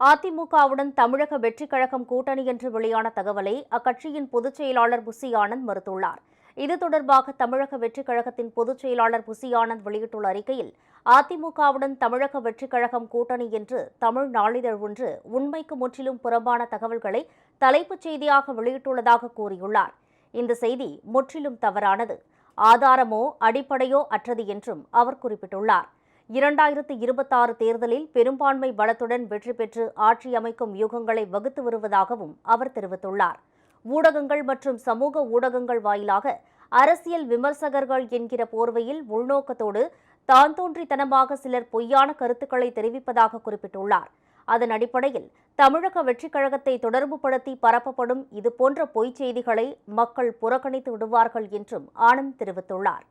அதிமுகவுடன் தமிழக வெற்றிக் கழகம் கூட்டணி என்று வெளியான தகவலை அக்கட்சியின் பொதுச் செயலாளர் புசி ஆனந்த் மறுத்துள்ளார். இது தொடர்பாக தமிழக வெற்றிக் கழகத்தின் பொதுச் செயலாளர் புசி ஆனந்த் வெளியிட்டுள்ள அறிக்கையில் அதிமுகவுடன் தமிழக வெற்றிக் கழகம் கூட்டணி என்று தமிழ் நாளிதழ் ஒன்று உண்மைக்கு முற்றிலும் புறம்பான தகவல்களை தலைப்புச் செய்தியாக வெளியிட்டுள்ளதாக கூறியுள்ளார். இந்த செய்தி முற்றிலும் தவறானது. ஆதாரமோ அடிப்படையோ அற்றது என்றும் அவர் குறிப்பிட்டுள்ளார். இரண்டாயிரத்து இருபத்தாறு தேர்தலில் பெரும்பான்மை பலத்துடன் வெற்றி பெற்று ஆட்சி அமைக்கும் யூகங்களை வகுத்து வருவதாகவும் அவர் தெரிவித்துள்ளார். ஊடகங்கள் மற்றும் சமூக ஊடகங்கள் வாயிலாக அரசியல் விமர்சகர்கள் என்கிற போர்வையில் உள்நோக்கத்தோடு தான் தோன்றித்தனமாக சிலர் பொய்யான கருத்துக்களை தெரிவிப்பதாக குறிப்பிட்டுள்ளார். அதன் அடிப்படையில் தமிழக வெற்றிக் கழகத்தை தொடர்புபடுத்தி பரப்பப்படும் இதுபோன்ற பொய்ச் செய்திகளை மக்கள் புறக்கணித்து விடுவார்கள் என்றும் ஆனந்த் தெரிவித்துள்ளார்.